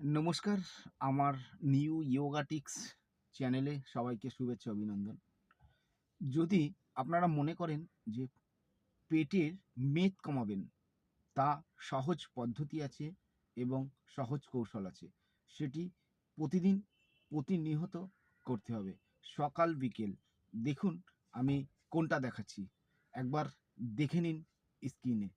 নমস্কার, আমার নিউ ইয়োগাটিক্স চ্যানেলে সবাইকে শুভেচ্ছা, অভিনন্দন। যদি আপনারা মনে করেন যে পেটের মেদ কমাবেন, তা সহজ পদ্ধতি আছে এবং সহজ কৌশল আছে। সেটি প্রতিদিন প্রতিনিহত করতে হবে। সকাল, বিকেল, দেখুন আমি কোনটা দেখাচ্ছি। একবার দেখে নিন স্ক্রিনে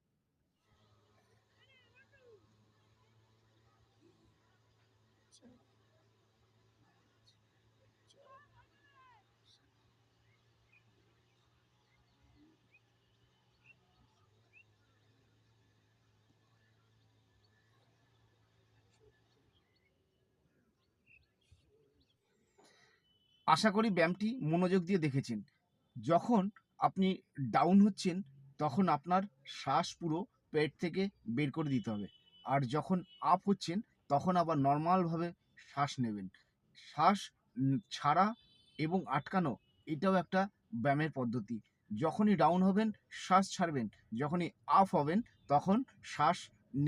আশা করি ব্যায়ামটি মনোযোগ দিয়ে দেখেছেন। যখন আপনি ডাউন হচ্ছেন, তখন আপনার শ্বাস পুরো পেট থেকে বের করে দিতে হবে। আর যখন আপ হচ্ছেন তখন আবার নর্মালভাবে শ্বাস নেবেন। শ্বাস ছাড়া এবং আটকানো এটাও একটা ব্যায়ামের পদ্ধতি। যখনই ডাউন হবেন, শ্বাস ছাড়বেন, যখনই আপ হবেন, তখন শ্বাস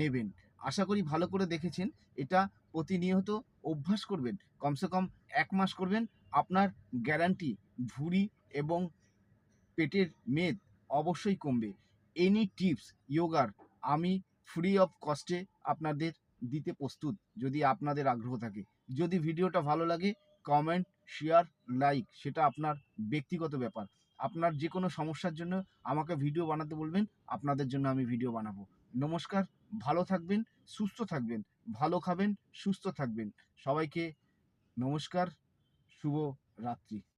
নেবেন। আশা করি ভালো করে দেখেছেন। এটা প্রতিনিয়ত অভ্যাস করবেন। কমসে কম এক মাস করবেন। আপনার গ্যারান্টি ভুঁড়ি এবং পেটের মেদ অবশ্যই কমবে। এনি টিপস যোগার আমি ফ্রি অফ কস্টে আপনাদের দিতে প্রস্তুত, যদি আপনাদের আগ্রহ থাকে। যদি ভিডিওটা ভালো লাগে কমেন্ট শেয়ার লাইক সেটা আপনার ব্যক্তিগত ব্যাপার। আপনার যে কোনো সমস্যার জন্য আমাকে ভিডিও বানাতে বলবেন, আপনাদের জন্য আমি ভিডিও বানাবো। নমস্কার, ভালো থাকবেন, সুস্থ থাকবেন, ভালো খাবেন, সুস্থ থাকবেন। সবাইকে নমস্কার, শুভ রাত্রি।